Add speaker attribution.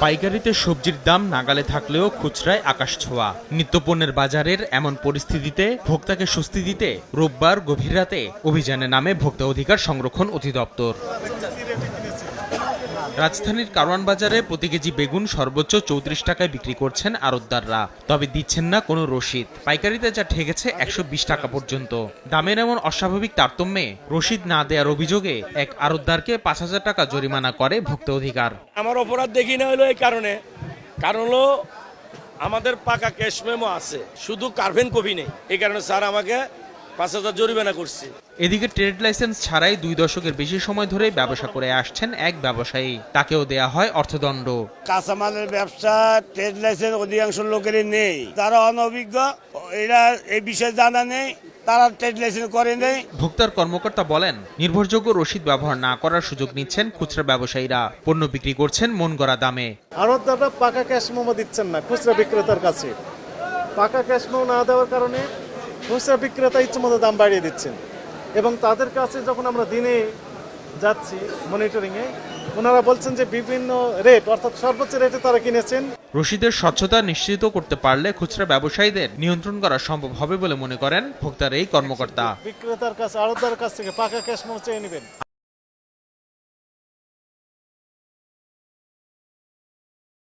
Speaker 1: পাইকারিতে সবজির দাম নাগালে থাকলেও খুচরায় আকাশ ছোঁয়া। নিত্যপণ্যের বাজারের এমন পরিস্থিতিতে ভোক্তাকে স্বস্তি দিতে রোববার গভীর রাতে অভিযানে নামে ভোক্তা অধিকার সংরক্ষণ অধিদপ্তর। রাজধানীর কারওয়ান বাজারে প্রতি কেজি বেগুন সর্বোচ্চ চৌত্রিশ টাকায় বিক্রি করছেন আড়তদাররা তবে দিচ্ছেন না কোনো রসিদ। পাইকারিতে যা ঠেকেছে একশো বিশ টাকা পর্যন্ত। দামের এমন অস্বাভাবিক তারতম্যে রসিদ না দেওয়ার অভিযোগে এক আড়তদারকে পাঁচ হাজার টাকা জরিমানা করে ভোক্তা অধিকার।
Speaker 2: আমার অপরাধ দেখি না হলো এই কারণে। কারণ হলো আমাদের পাকা ক্যাশ মেমো আছে। শুধু কার্ভেন কপি নেই। এই কারণে স্যার আমাকে পাঁচ হাজার জরিমানা করছে।
Speaker 1: এদিকে ট্রেড লাইসেন্স ছাড়াই দুই দশকের বেশি সময় ধরে ব্যবসা করে আসছেন এক ব্যবসায়ী। তাকেও দেয়া হয় অর্থদণ্ড।
Speaker 3: কাঁচামালের ব্যবসা ট্রেড লাইসেন্স অধিকাংশ লোকেরই নেই। তারা অনভিজ্ঞ এরা এই বিষয়ে জানা নেই তারা ট্রেড লাইসেন্স করে নেই।
Speaker 1: ভোক্তার কর্মকর্তা বলেন নির্ভরযোগ্য রসিদ ব্যবহার না করার সুযোগ নিচ্ছেন খুচরা ব্যবসায়ীরা। পণ্য বিক্রি করছেন মন গড়া দামে
Speaker 4: আড়তদাররা পাকা ক্যাশ মেমো দিচ্ছেন না খুচরা বিক্রেতার কাছে। পাকা ক্যাশ মেমো না দেওয়ার কারণে খুচরা বিক্রেতা ইচ্ছে দাম বাড়িয়ে দিচ্ছেন। এবং তাদের কাছে যখন আমরা দিনে যাচ্ছি মনিটরিংয়ে ওনারা বলছেন যে বিভিন্ন রেট অর্থাৎ সর্বোচ্চ রেটে তারা কিনেছেন।
Speaker 1: রশিদের স্বচ্ছতা নিশ্চিত করতে পারলে খুচরা ব্যবসায়ীদের নিয়ন্ত্রণ করা সম্ভব হবে বলে মনে করেন ভোক্তার এই কর্মকর্তা।
Speaker 4: বিক্রেতার কাছে আড়তদার কাছ থেকে পাকা ক্যাশ পৌঁছে নেবেন।